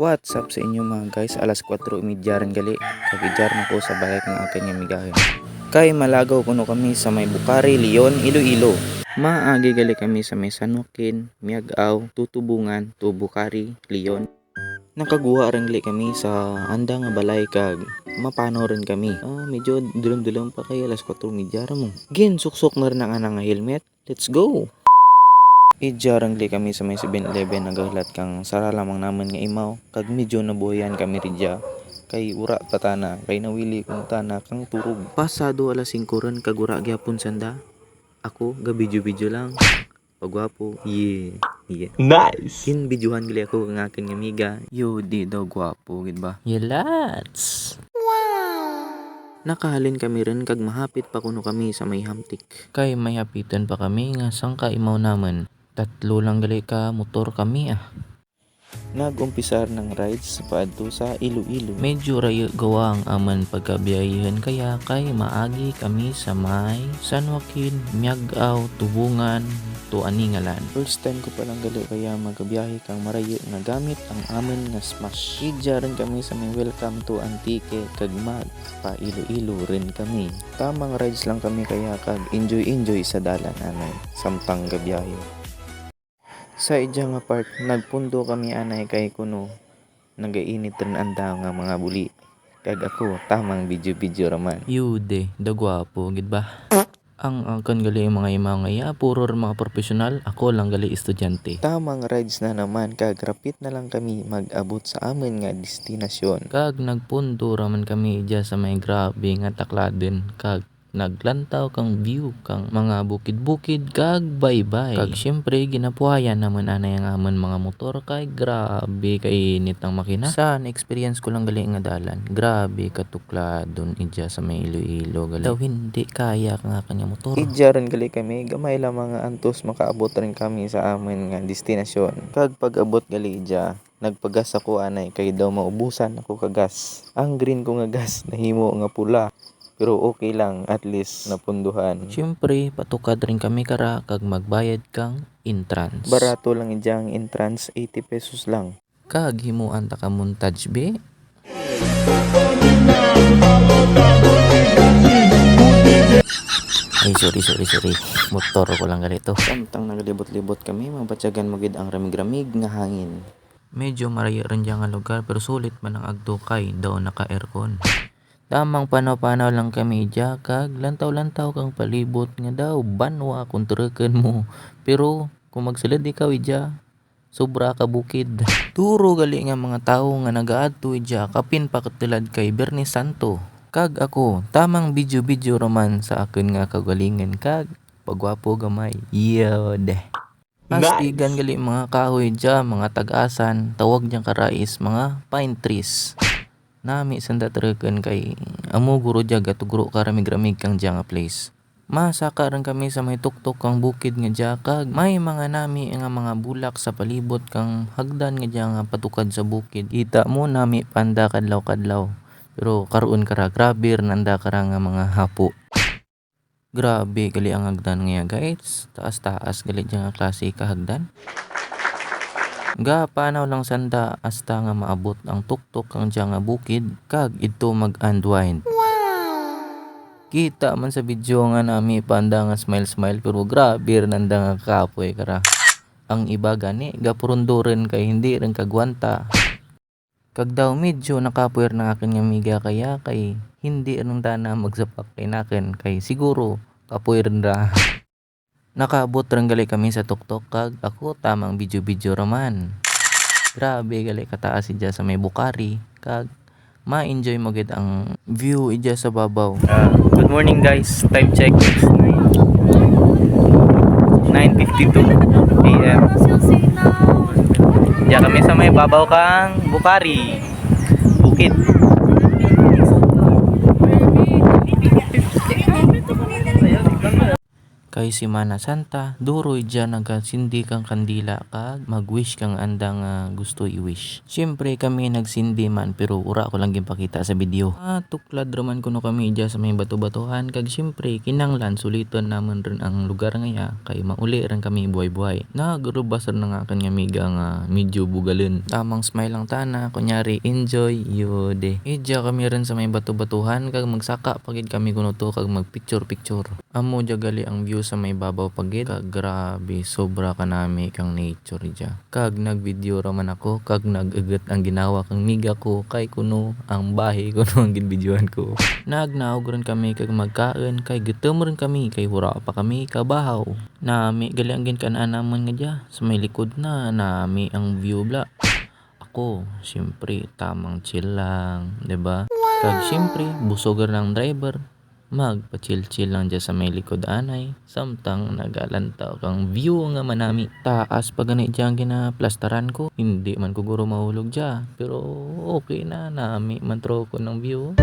What's up sa inyo mga guys? Alas 4.30 rin gali. Kagijar na ko sa bahay ng akin nga migahin. Kay malagaw kuno kami sa may Bukari, Leon, Iloilo. Maagi gali kami sa may Sanokin, Miagaw, Tutubungan, Tubukari, Leon. Nakaguha rin gali kami sa anda nga balay kag mapano rin kami. Ah, medyo dulong-dulong pa kay alas 4.30 mo. Gin, suksok na rin ang anang helmet. Let's go! Ijarang li kami sa may 7-Eleven nagahlat kang sara lamang naman nga imaw. Kag medyo nabuhayan kami ridya. Kay ura patana kay nawili kong tana kang turog. Pasado alas 5 ron kag ura gyapon sanda. Ako ga video-video lang. Pagwapo yeah yeah. Nice. kin videohan gali ako ng akin nga miga. Yo di daw gwapo gid ba? Yelats. nakahalin kami rin kag mahapit pa kuno kami sa may hamtik. Kay may hapitan pa kami nga sang ka imaw naman. Tatlo lang gali ka motor kami ah. nagumpisar ng rides sa paadto sa Iloilo Medyo rayo gawa ang aman pagkabiyahihan kaya kay maagi kami sa may San Joaquin, Miagaw, Tubungan, Tuaningalan. First time ko palang gali kaya magabiyahe kang marayo nga gamit ang amin nga smash. Idya rin kami sa may welcome to Antique kag mag pa ilo-ilo rin kami. Tamang rides lang kami kaya kag enjoy-enjoy sa dalan anay samtang gabiyahe. Sa idya nga part, nagpundo kami anay kay kuno. Nagainit rin anda nga mga buli. Kag ako, tamang video-video raman. Yude, dagwapo gid ba? Ang angkan gali yung mga ima nga ya, puro mga profesional, ako lang gali estudyante. Tamang rides na naman kag rapit na lang kami mag-abot sa amin nga destinasyon. Kag nagpundo raman kami dya sa may grabe nga takladen kag naglantaw kang view kang mga bukid-bukid kag baybay kag syempre ginapuhayan naman anay ang amon mga motor kay grabe kay init ang makina sa experience ko lang gali nga dalan grabe katukladon idya sa may Iloilo gali daw hindi kaya nga kanya motor Idya rin gali kami, gamay lang mga antos makaabot rin kami sa amin nga destinasyon. Kag pag-abot gali idya, nagpagas ako anay kay daw maubusan ako kagas. Ang green ko nga gas nahimo nga pula. Pero okay lang, at least napunduhan. syempre patukad rin kami kara kag magbayad kang entrance Barato lang idya ang entrance, 80 pesos lang. kag himuan ta ka montage be ay sorry sorry sorry motor ko lang ganito Samtang nagalibot-libot kami, mabatyagan magid ang ramig-ramig nga hangin. medyo marayo rin dyan nga lugar pero sulit man ang agdukay daw naka tamang panaw-panaw lang kami dya kag lantaw-lantaw kang palibot nga daw banwa kung mo. Pero kung magsulod ikaw idya sobra ka bukid. Turo gali nga mga tawo nga nagaadto idya kapin pa katulad kay Bernie Santo. Kag ako tamang video-video raman sa akin nga kagalingan. Kag pagwapo gamay. Yode Astigan gali mga kahoy dya, mga tagasan, tawag dyan karais, mga pine trees. Nami sanda taragan kay amo guro dya gatugro karamig-ramig kang dya nga place. Masaka rin kami sa may tuktok kang bukid nga kag may mga nami nga mga bulak sa palibot kang hagdan nga dya nga patukad sa bukid. Ita mo nami panda kadlaw-kadlaw. Pero karoon kara grabe nanda kara nga mga hapo. Grabe gali ang hagdan nga guys. Taas-taas gali dyan nga klase ka hagdan. Ga panaw lang sanda hasta nga maabot ang tuktok ang dyan nga bukid kag ito mag-unwind. Kita man sa video nga nami panda nga smile smile pero grabe nanda nga kapoy kara. Ang iba gani gapurundo rin kay hindi rin kagwanta. Kag daw medyo nakapuwer na akin nga miga kaya kay hindi rin dana magsapak kay nakin kay siguro kapuwer ra. Nakaabot rin gali kami sa tuktok kag ako tamang video-video raman. Grabe gali kataas idya sa may Bukari kag ma-enjoy mo gid ang view idya sa babaw. Uh, good morning guys, time check. 9.52 a.m. Diyan kami sa may babaw kang Bukari. Bukid. Kay Simana Santa, duroy dyan nagasindi kang kandila kag mag-wish kang andang nga gusto i-wish. Siyempre kami nagsindi man pero ura ko lang ginpakita sa video. Ah, tuklad raman kuno kami dyan sa may bato-batuhan kag siyempre kinanglan suliton naman rin ang lugar ngaya kay mauli rin kami buhay-buhay. Nagrubas rin ng akin nga miga nga medyo bugalin. Tamang smile lang tana, kunyari enjoy yode. Idya kami rin sa may bato-batuhan kag magsaka pagid kami kuno to kag mag-picture-picture. Amo dya gali ang view sa may babaw pagid kag grabe sobra ka nami kang nature dya. Kag nag-video raman ako kag nag-agat ang ginawa kang miga ko kay kuno ang bahay kuno ang ginbidyohan ko. Nagnaog rin kami kag magkaon kay gutom rin kami kay hura pa kami kabahaw. Nami gali ang ginkanaan naman nga dya sa may likod na nami ang view bla. Ako, siyempre, tamang chill lang, 'di ba? Kag siyempre, busogar ng driver. Magpa-chill-chill lang dyan sa may likod anay. Samtang nagalantaw kang view nga manami. Taas pa gani dyan ginaplastaran ko. Hindi man ko guro mahulog dyan. Pero okay na, nami man ko ng view.